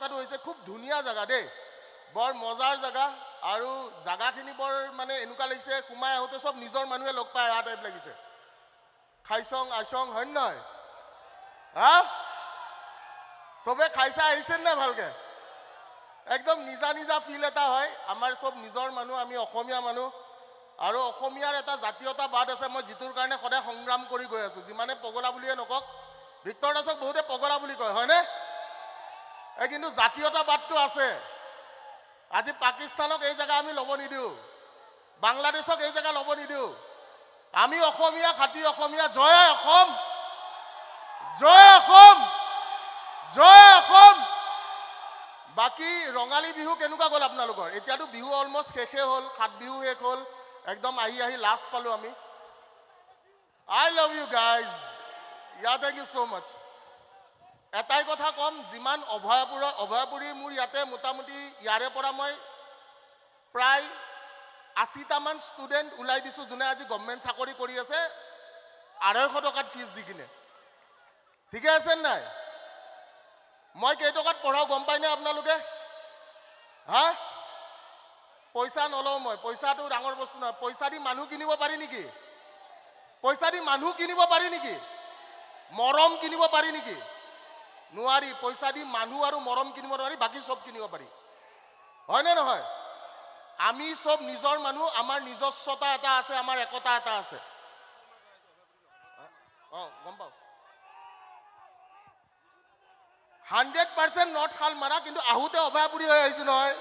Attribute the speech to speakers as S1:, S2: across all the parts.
S1: কথাটো হৈছে খুব ধুনীয়া জেগা দেই। বৰ মজাৰ জেগা আৰু জেগাখিনি বৰ মানে এনেকুৱা লাগিছে সোমাই আহোঁতে চব নিজৰ মানুহে লগ পাই অহা টাইপ লাগিছে। খাইচং আইচং হয় নে নহয়? হা? চবে খাইছা আহিছে নে ভালকে? একদম নিজা নিজা ফিল এটা হয়। আমাৰ চব নিজৰ মানুহ আমি অসমীয়া মানুহ। আৰু অসমীয়াৰ এটা জাতীয়তাবাদ আছে মই যিটোৰ কাৰণে সদায় সংগ্ৰাম কৰি গৈ আছোঁ। যিমানে পগলা বুলিয়ে নকওক ভিক্টৰ দাসক বহুতে পগলা বুলি কয় হয়নে? কিন্তু জাতীয়তাবাদটো আছে। আজি পাকিস্তানক এই জেগা আমি ল'ব নিদিওঁ। বাংলাদেশক এই জেগা ল'ব নিদিওঁ। আমি অসমীয়া খাতি অসমীয়া জয় অসম! জয় অসম! জয় অসম! বাকী ৰঙালী বিহু কেনেকুৱা গ'ল আপোনালোকৰ? এতিয়াতো বিহু অলমষ্ট শেষে হ'ল সাত বিহু শেষ হ'ল একদম আহি আহি লাষ্ট পালোঁ আমি। I love you guys yeah thank you so' much এটাই কথা ক'ম যিমান অভয়াপুৰ অভয়াপুৰী মোৰ ইয়াতে মোটামুটি ইয়াৰে পৰা মই প্ৰায় আশীটামান ষ্টুডেণ্ট ওলাই দিছোঁ যোনে আজি গভমেণ্ট চাকৰি কৰি আছে আঢ়ৈশ টকাত ফিজ দি কিনে। ঠিকে আছে নাই? মই কেইটকাত পঢ়াওঁ গম পায়নে আপোনালোকে? হা? পইচা নলওঁ মই পইচাটো ডাঙৰ বস্তু নহয়। পইচা দি মানুহ কিনিব পাৰি নেকি? পইচা দি মানুহ কিনিব পাৰি নেকি? মৰম কিনিব পাৰি নেকি? নোৱাৰি পইচা দি মানুহ আৰু মৰম কিনিব নোৱাৰি, বাকী চব কিনিব পাৰি। হয়নে নহয়? আমি চব নিজৰ মানুহ, আমাৰ নিজস্বতা এটা আছে, আমাৰ একতা এটা আছে। গম পাওঁ। হাণ্ড্ৰেড পাৰ্চেণ্ট নৰ্থ শালমাৰা কিন্তু আহোঁতে অভয়াপুৰী হৈ আহিছোঁ নহয়।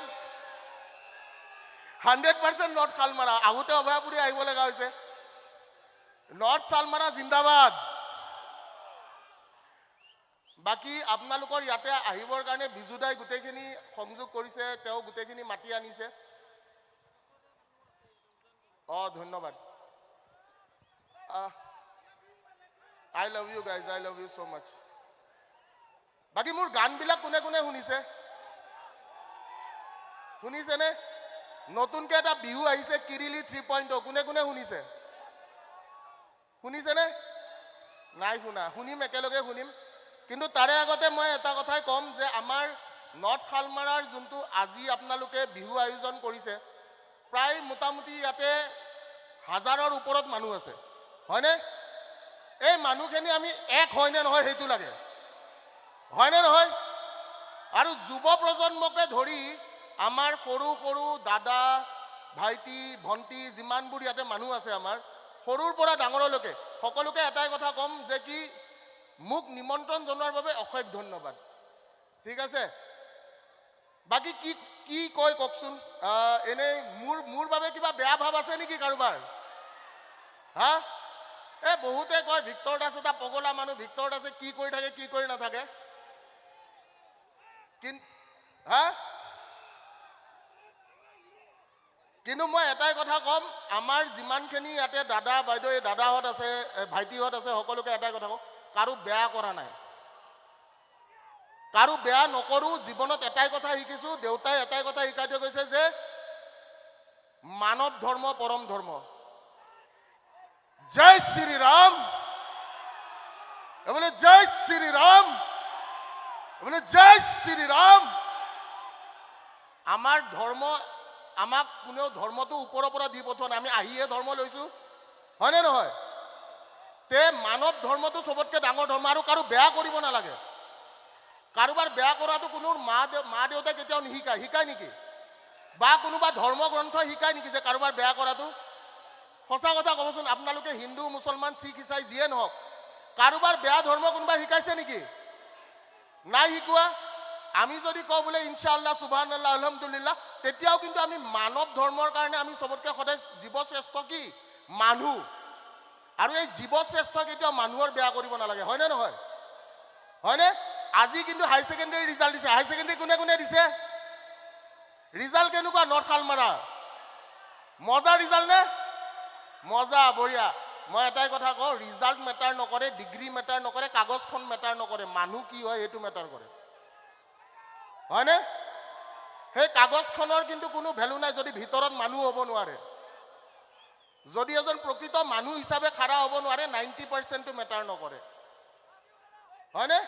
S1: হাণ্ড্ৰেড পাৰ্চেণ্ট নৰ্থ শালমাৰা আহোঁতে অভয়াপুৰী আহিব লগা হৈছে। নৰ্থ শালমাৰা জিন্দাবাদ। বাকী আপোনালোকৰ ইয়াতে আহিবৰ কাৰণে বিজুদাই গোটেইখিনি সংযোগ কৰিছে তেওঁ গোটেইখিনি মাতি আনিছে। অঁ ধন্যবাদ। I love you guys I love you so' much বাকী মোৰ গানবিলাক কোনে কোনে শুনিছে? শুনিছেনে? নতুনকে এটা বিহু আহিছে কিৰিলি থ্ৰী পইণ্ট কোনে কোনে শুনিছে? শুনিছেনে? নাই শুনা শুনিম একেলগে শুনিম। কিন্তু তাৰে আগতে মই এটা কথাই ক'ম যে আমাৰ নৰ্থ শালমাৰাৰ যোনটো আজি আপোনালোকে বিহু আয়োজন কৰিছে প্ৰায় মোটামুটি ইয়াতে হাজাৰৰ ওপৰত মানুহ আছে। হয়নে? এই মানুহখিনি আমি এক হয়নে নহয় সেইটো লাগে। হয়নে নহয়? আৰু যুৱ প্ৰজন্মকে ধৰি আমাৰ সৰু সৰু দাদা ভাইটি ভণ্টি যিমানবোৰ ইয়াতে মানুহ আছে আমাৰ সৰুৰ পৰা ডাঙৰলৈকে সকলোকে এটাই কথা ক'ম যে কি মোক নিমন্ত্ৰণ জনোৱাৰ বাবে অশেষ ধন্যবাদ। ঠিক আছে? বাকী কি কি কয় কওকচোন? এনেই মোৰ মোৰ বাবে কিবা বেয়া ভাৱ আছে নেকি কাৰোবাৰ? হা? এই বহুতে কয় ভিক্টৰ দাস এটা পগলা মানুহ ভিক্টৰ দাসে কি কৰি থাকে কি কৰি নাথাকে? হা? কিন্তু মই এটাই কথা ক'ম আমাৰ যিমানখিনি ইয়াতে দাদা বাইদেউ দাদাহঁত আছে ভাইটিহঁত আছে সকলোকে এটাই কথা কওঁ। কাৰো বেয়া কৰা নাই। কাৰো বেয়া নকৰোঁ জীৱনত এটাই কথা শিকিছোঁ দেউতাই এটাই কথা শিকাই থৈ গৈছে যে মানৱ ধৰ্ম পৰম ধৰ্ম। জয় শ্ৰীৰাম। বোলে জয় শ্ৰীৰাম। বোলে জয় শ্ৰীৰাম। আমাৰ ধৰ্ম আমাক কোনেও ধৰ্মটো ওপৰৰ পৰা দি পঠোৱা নাই। আমি আহিয়ে ধৰ্ম লৈছোঁ। হয়নে নহয়? তে মানৱ ধৰ্মটো চবতকৈ ডাঙৰ ধৰ্ম আৰু কাৰো বেয়া কৰিব নালাগে। কাৰোবাৰ বেয়া কৰাটো কোনো মা দেউ মা দেউতাই কেতিয়াও নিশিকায়। শিকায় নেকি? বা কোনোবা ধৰ্মগ্ৰন্থ শিকায় নেকি যে কাৰোবাৰ বেয়া কৰাটো? সঁচা কথা ক'বচোন, আপোনালোকে হিন্দু, মুছলমান, শিখ, ইছাই যিয়ে নহওক, কাৰোবাৰ বেয়া ধৰ্ম কোনোবাই শিকাইছে নেকি? নাই শিকোৱা? আমি যদি কওঁ বোলে ইনশাআল্লাহ আল্লাহ আলহামদুলিল্লাহ, তেতিয়াও কিন্তু আমি মানৱ ধৰ্মৰ কাৰণে আমি চবতকৈ সদায় জীৱশ্ৰেষ্ঠ কি? মানুহ। আৰু এই জীৱশ্ৰেষ্ঠ কেতিয়াও মানুহৰ বেয়া কৰিব নালাগে হয়নে নহয়? হয়নে? আজি কিন্তু হাই ছেকেণ্ডেৰী ৰিজাল্ট দিছে। হাই ছেকেণ্ডেৰী কোনে কোনে দিছে? ৰিজাল্ট কেনেকুৱা? নৰ্থ শালমাৰা মজা ৰিজাল্ট নে? মজা বঢ়িয়া। মই এটাই কথা কওঁ ৰিজাল্ট মেটাৰ নকৰে ডিগ্ৰী মেটাৰ নকৰে কাগজখন মেটাৰ নকৰে। মানুহ কি হয় সেইটো মেটাৰ কৰে। হয়নে? সেই কাগজখনৰ কিন্তু কোনো ভেলু নাই যদি ভিতৰত মানুহ হ'ব নোৱাৰে। যদি এজন প্ৰকৃত মানুহ হিচাপে খাৰা হ'ব নোৱাৰে নাইণ্টি পাৰ্চেণ্টটো মেটাৰ নকৰে। হয়নে?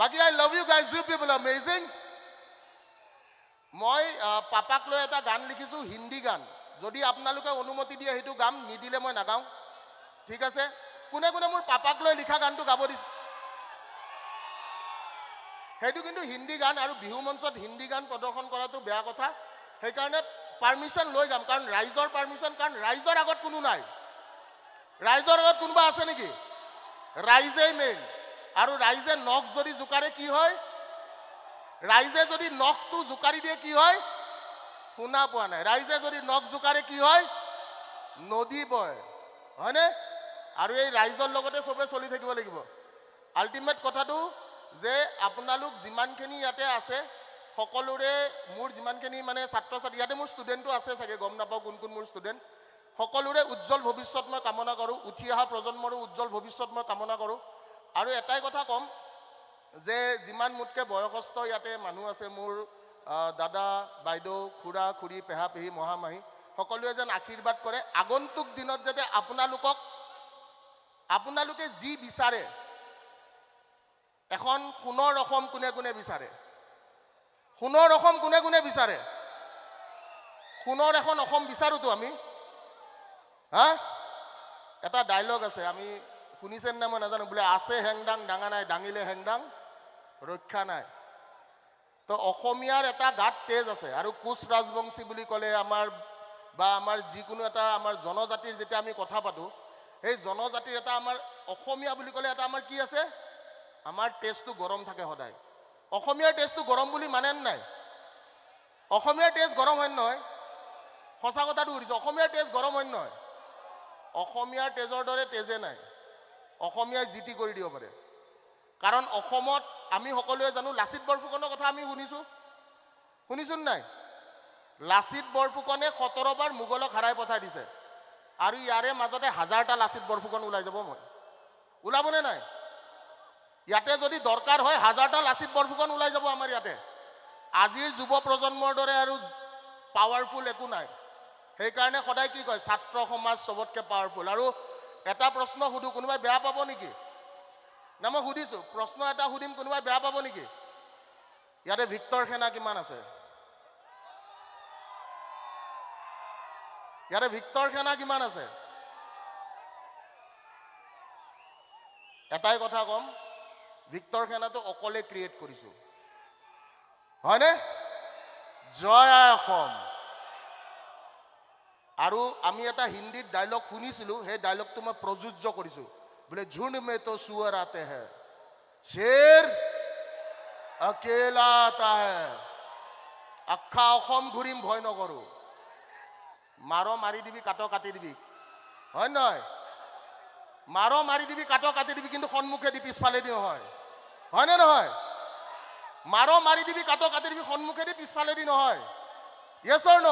S1: বাকী I love you guys you people amazing মই পাপাক লৈ এটা গান লিখিছোঁ হিন্দী গান। যদি আপোনালোকে অনুমতি দিয়ে সেইটো গাম নিদিলে মই নাগাওঁ। ঠিক আছে? কোনে কোনে মোৰ পাপাক লৈ লিখা গানটো গাব দিছে? সেইটো কিন্তু হিন্দী গান আৰু বিহু মঞ্চত হিন্দী গান প্ৰদৰ্শন কৰাটো বেয়া কথা। সেইকাৰণে পাৰ্মিশ্যন লৈ যাম, কাৰণ ৰাইজৰ পাৰ্মিশ্যন কাৰণ ৰাইজৰ আগত কোনো নাই। ৰাইজৰ আগত কোনোবা আছে নেকি? ৰাইজেই মেইন আৰু ৰাইজে নখ যদি জোকাৰে কি হয়? ৰাইজে যদি নখটো জোকাৰি দিয়ে কি হয়? শুনা পোৱা নাই। ৰাইজে যদি নখ জোকাৰে কি হয়? নদী বয়। হয়নে? আৰু এই ৰাইজৰ লগতে চবে চলি থাকিব লাগিব। আল্টিমেট কথাটো যে আপোনালোক যিমানখিনি ইয়াতে আছে সকলোৰে মোৰ যিমানখিনি মানে ছাত্ৰ ছাত্ৰী ইয়াতে মোৰ ষ্টুডেণ্টো আছে চাগে গম নাপাওঁ কোন কোন মোৰ ষ্টুডেণ্ট সকলোৰে উজ্জ্বল ভৱিষ্যত মই কামনা কৰোঁ উঠি অহা প্ৰজন্মৰো উজ্জ্বল ভৱিষ্যত মই কামনা কৰোঁ। আৰু এটাই কথা ক'ম যে যিমান মোতকৈ বয়সস্থ ইয়াতে মানুহ আছে মোৰ দাদা বাইদেউ খুৰা খুৰী পেহা পেহী মহামাহী সকলোৱে যেন আশীৰ্বাদ কৰে আগন্তুক দিনত যাতে আপোনালোকক আপোনালোকে যি বিচাৰে এখন সোণৰ অসম কোনে কোনে বিচাৰে? সোণৰ অসম কোনে কোনে বিচাৰে? সোণৰ এখন অসম বিচাৰোতো আমি। হা? এটা ডাইলগ আছে আমি শুনিছেনে নাই মই নাজানো। বোলে আছে হেংদাং ডাঙা নাই দাঙিলে হেংদাং ৰক্ষা নাই। তো অসমীয়াৰ এটা গাত তেজ আছে আৰু কোচ ৰাজবংশী বুলি ক'লে আমাৰ বা আমাৰ যিকোনো এটা আমাৰ জনজাতিৰ যেতিয়া আমি কথা পাতোঁ সেই জনজাতিৰ এটা আমাৰ অসমীয়া বুলি ক'লে এটা আমাৰ কি আছে? আমাৰ তেজটো গৰম থাকে সদায়। অসমীয়াৰ তেজটো গৰম বুলি মানে নাই? অসমীয়াৰ তেজ গৰম হয় নহয়? সঁচা কথাটো সুধিছোঁ অসমীয়াৰ তেজ গৰম হয় নহয়? অসমীয়াৰ তেজৰ দৰে তেজে নাই। অসমীয়াই যি টি কৰি দিব পাৰে। কাৰণ অসমত আমি সকলোৱে জানো লাচিত বৰফুকনৰ কথা আমি শুনিছোঁ। শুনিছোঁ নে নাই? লাচিত বৰফুকনে সোতৰবাৰ মোগলক হাৰাই পঠাই দিছে। আৰু ইয়াৰে মাজতে হাজাৰটা লাচিত বৰফুকন ওলাই যাব মই ওলাবনে নাই? ইয়াতে যদি দৰকাৰ হয় হাজাৰটা লাচিত বৰফুকন ওলাই যাব আমাৰ ইয়াতে। আজিৰ যুৱ প্ৰজন্মৰ দৰে আৰু পাৱাৰফুল একো নাই। সেইকাৰণে সদায় কি কয় ছাত্ৰ সমাজ চবতকৈ পাৱাৰফুল আৰু এটা প্ৰশ্ন সুধোঁ কোনোবাই বেয়া পাব নেকি? না মই সুধিছোঁ প্ৰশ্ন এটা সুধিম কোনোবাই বেয়া পাব নেকি? ইয়াতে ভিক্টৰ সেনা কিমান আছে? ইয়াতে ভিক্টৰ সেনা কিমান আছে? এটাই কথা ক'ম ভিক্টৰ খেলাটো অকলে ক্ৰিয়েট কৰিছোঁ। হয়নে? জয় আই অসম আৰু আমি এটা হিন্দীত ডাইলগ শুনিছিলোঁ, সেই ডাইলগটো মই প্ৰযোজ্য কৰিছোঁ। বোলে ঝুণ্ড মে তো চুৱৰ আতে হে শ্বেৰ অকেলা তা হে আখা অসম ঘূৰিম ভয় নকৰোঁ। মাৰ মাৰি দিবি, কাট কাটি দিবি। হয় নহয়? মাৰ মাৰি দিবি, কাট কাটি দিবি, কিন্তু সন্মুখে দি পিছফালে পিছফালেদি হয়। হয়নে নহয়? মাৰ মাৰি দিবি কাট কাটি দিবি সন্মুখে দি পিছফালে দি নহয়। য়েছৰ ন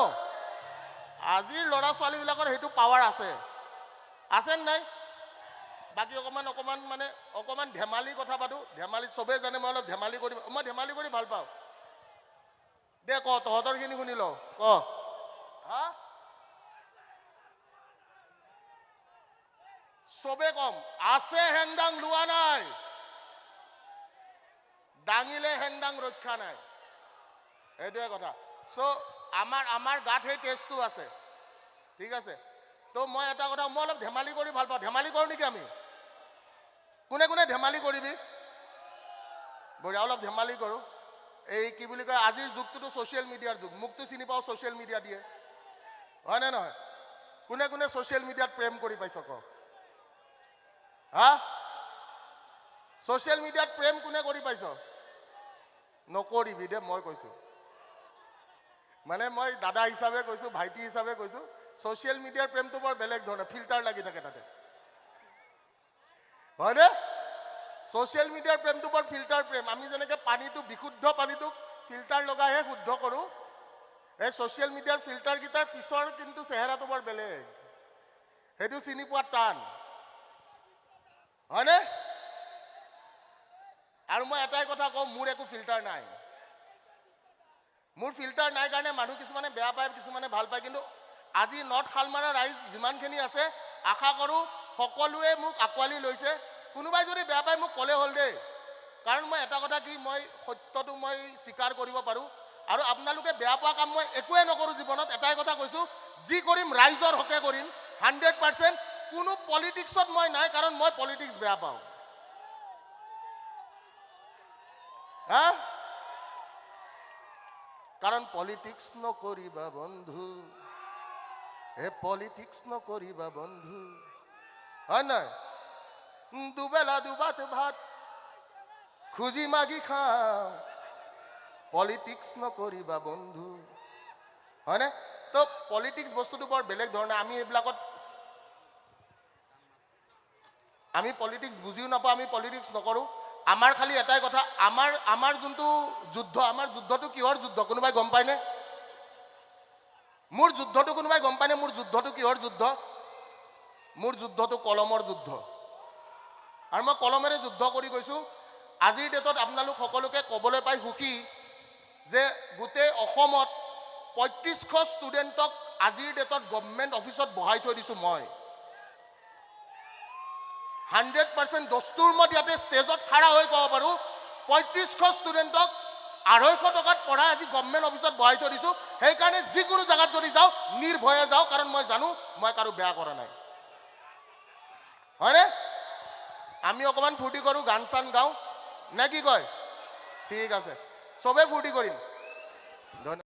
S1: আজিৰ ল'ৰা ছোৱালীবিলাকৰ সেইটো পাৱাৰ আছে। আছে নে নাই? বাকী অকণমান অকণমান মানে অকণমান ধেমালি কথা পাতোঁ। ধেমালি চবেই জানে মই অলপ ধেমালি কৰি মই ধেমালি কৰি ভাল পাওঁ। দে ক তহঁতৰখিনি শুনি ল ক। হা? চবে কম আছে হেংদাং লোৱা নাই। দাঙিলে হেংদাং ৰক্ষা নাই। সেইটোৱে কথা। চ' আমাৰ আমাৰ গাত সেই টেষ্টটো আছে। ঠিক আছে? তো মই এটা কথা মই অলপ ধেমালি কৰি ভাল পাওঁ। ধেমালি কৰোঁ নেকি আমি? কোনে কোনে ধেমালি কৰিবি? বঢ়িয়া অলপ ধেমালি কৰোঁ। এই কি বুলি কয় আজিৰ যুগটোতো ছ'চিয়েল মিডিয়াৰ যুগ। মোকতো চিনি পাওঁ ছ'চিয়েল মিডিয়া দিয়ে। হয়নে নহয়? কোনে কোনে ছ'চিয়েল মিডিয়াত প্ৰেম কৰি পাইছ ক হা? ছ'চিয়েল মিডিয়াত প্ৰেম কোনে কৰি পাইছ? নকৰিবি দে মই কৈছোঁ। মানে মই দাদা হিচাপে কৈছোঁ ভাইটি হিচাপে কৈছোঁ ছ'চিয়েল মিডিয়াৰ প্ৰেমটো বৰ বেলেগ ধৰণৰ ফিল্টাৰ লাগি থাকে তাতে। হয়নে? ছ'চিয়েল মিডিয়াৰ প্ৰেমটো বৰ ফিল্টাৰ প্ৰেম। আমি যেনেকৈ পানীটো বিশুদ্ধ পানীটোক ফিল্টাৰ লগাইহে শুদ্ধ কৰোঁ এই ছ'চিয়েল মিডিয়াৰ ফিল্টাৰকেইটাৰ পিছৰ কিন্তু চেহেৰাটো বৰ বেলেগ। সেইটো চিনি পোৱা টান। হয়নে? আৰু মই এটাই কথা কওঁ মোৰ একো ফিল্টাৰ নাই। মোৰ ফিল্টাৰ নাই কাৰণে মানুহ কিছুমানে বেয়া পায় কিছুমানে ভাল পায় কিন্তু আজি নৰ্থ শালমাৰা ৰাইজ যিমানখিনি আছে আশা কৰোঁ সকলোৱে মোক আঁকোৱালি লৈছে। কোনোবাই যদি বেয়া পায় মোক ক'লে হ'ল দেই। কাৰণ মই এটা কথা কি মই সত্যটো মই স্বীকাৰ কৰিব পাৰোঁ। আৰু আপোনালোকে বেয়া পোৱা কাম মই একোৱে নকৰোঁ জীৱনত এটাই কথা কৈছোঁ যি কৰিম ৰাইজৰ হকে কৰিম হাণ্ড্ৰেড পাৰ্চেণ্ট কোনো পলিটিক্সত মই নাই কাৰণ মই পলিটিক্স বেয়া পাওঁ। হা কাৰণ পলিটিক্স নকৰিবা বন্ধু। এ পলিটিক্স নকৰিবা বন্ধু। হয় উম, দুবেলা দুবাত ভাত খুজি মাগি খাওঁ। পলিটিক্স নকৰিবা বন্ধু। হয়নে তো পলিটিক্স বস্তুটো বৰ বেলেগ ধৰণে আমি এইবিলাকত আমি পলিটিক্স বুজিও নাপাওঁ আমি পলিটিক্স নকৰোঁ। আমাৰ খালি এটাই কথা আমাৰ আমাৰ যোনটো যুদ্ধ আমাৰ যুদ্ধটো কিহৰ যুদ্ধ কোনোবাই গম পায়নে? মোৰ যুদ্ধটো কোনোবাই গম পায়নে? মোৰ যুদ্ধটো কিহৰ যুদ্ধ? মোৰ যুদ্ধটো কলমৰ যুদ্ধ। আৰু মই কলমেৰে যুদ্ধ কৰি গৈছোঁ। আজিৰ ডেটত আপোনালোক সকলোকে ক'বলৈ পাই সুখী যে গোটেই অসমত পঁয়ত্ৰিছশ ষ্টুডেণ্টক আজিৰ ডেটত গভমেণ্ট অফিচত বহাই থৈ দিছোঁ মই। হাণ্ড্ৰেড পাৰ্চেণ্ট দস্তুৰ মত ইয়াতে ষ্টেজত খাৰা হৈ ক'ব পাৰোঁ। পঁয়ত্ৰিছশ ষ্টুডেণ্টক আঢ়ৈশ টকাত পঢ়াই আজি গভমেণ্ট অফিচত বহাই থৈ দিছোঁ। সেইকাৰণে যিকোনো জেগাত যদি যাওঁ, নিৰ্ভয়ে যাওঁ, কাৰণ মই জানো, মই কাৰো বেয়া কৰা নাই। হয়নে? আমি অকণমান ফূৰ্তি কৰোঁ, গান চান গাওঁ। নে কি কয়? ঠিক আছে। চবেই ফূৰ্তি কৰিম। ধন্যবাদ।